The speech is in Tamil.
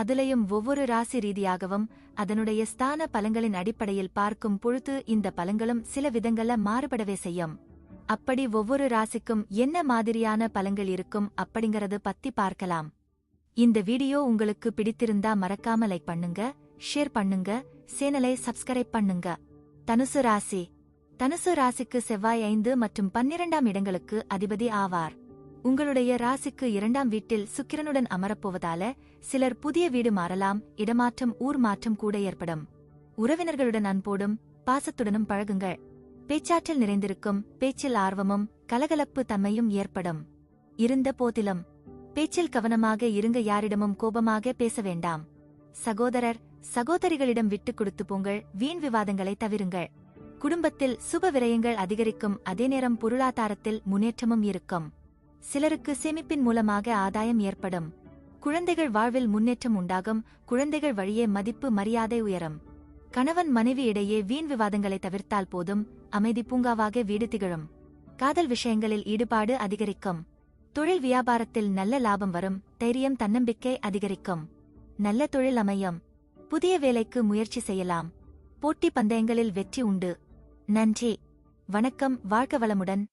அதுலயும் ஒவ்வொரு ராசி ரீதியாகவும் அதனுடைய ஸ்தான பலங்களின் அடிப்படையில் பார்க்கும் பொழுது இந்த பலங்களும் சில விதங்கள்ல மாறுபடவே செய்யும். அப்படி ஒவ்வொரு ராசிக்கும் என்ன மாதிரியான பலங்கள் இருக்கும் அப்படிங்கறது பத்தி பார்க்கலாம். இந்த வீடியோ உங்களுக்கு பிடித்திருந்தா மறக்காம லைக் பண்ணுங்க ஷேர் பண்ணுங்க சேனலை சப்ஸ்கிரைப் பண்ணுங்க. தனுசு ராசி. தனுசு ராசிக்கு செவ்வாய் ஐந்து மற்றும் பன்னிரண்டாம் இடங்களுக்கு அதிபதி ஆவார். உங்களுடைய ராசிக்கு இரண்டாம் வீட்டில் சுக்கிரனுடன் அமரப்போவதால சிலர் புதிய வீடு மாறலாம் இடமாற்றம் ஊர் மாற்றம் கூட ஏற்படும். உறவினர்களுடன் அன்போடும் பாசத்துடனும் பழகுங்கள். பேச்சாற்றல் நிறைந்திருக்கும் பேச்சில் ஆர்வமும் கலகலப்பு தன்மையும் ஏற்படும். இருந்த போதிலும் பேச்சில் கவனமாக இருங்க யாரிடமும் கோபமாக பேச வேண்டாம். சகோதரர் சகோதரிகளிடம் விட்டுக் கொடுத்து போங்கள் வீண் விவாதங்களை தவிருங்கள். குடும்பத்தில் சுப விரயங்கள் அதிகரிக்கும் அதே நேரம் பொருளாதாரத்தில் முன்னேற்றமும் இருக்கும். சிலருக்கு சேமிப்பின் மூலமாக ஆதாயம் ஏற்படும். குழந்தைகள் வாழ்வில் முன்னேற்றம் உண்டாகும். குழந்தைகள் வழியே மதிப்பு மரியாதை உயரும். கணவன் மனைவி இடையே வீண் விவாதங்களை தவிர்த்தால் போதும். அமைதி பூங்காவாக வீடு திகழும். காதல் விஷயங்களில் ஈடுபாடு அதிகரிக்கும். தொழில் வியாபாரத்தில் நல்ல லாபம் வரும். தைரியம் தன்னம்பிக்கை அதிகரிக்கும். நல்ல தொழில் அமையும். புதிய வேலைக்கு முயற்சி செய்யலாம். போட்டி பந்தயங்களில் வெற்றி உண்டு. நன்றி. வணக்கம். வாழ்க வளமுடன்.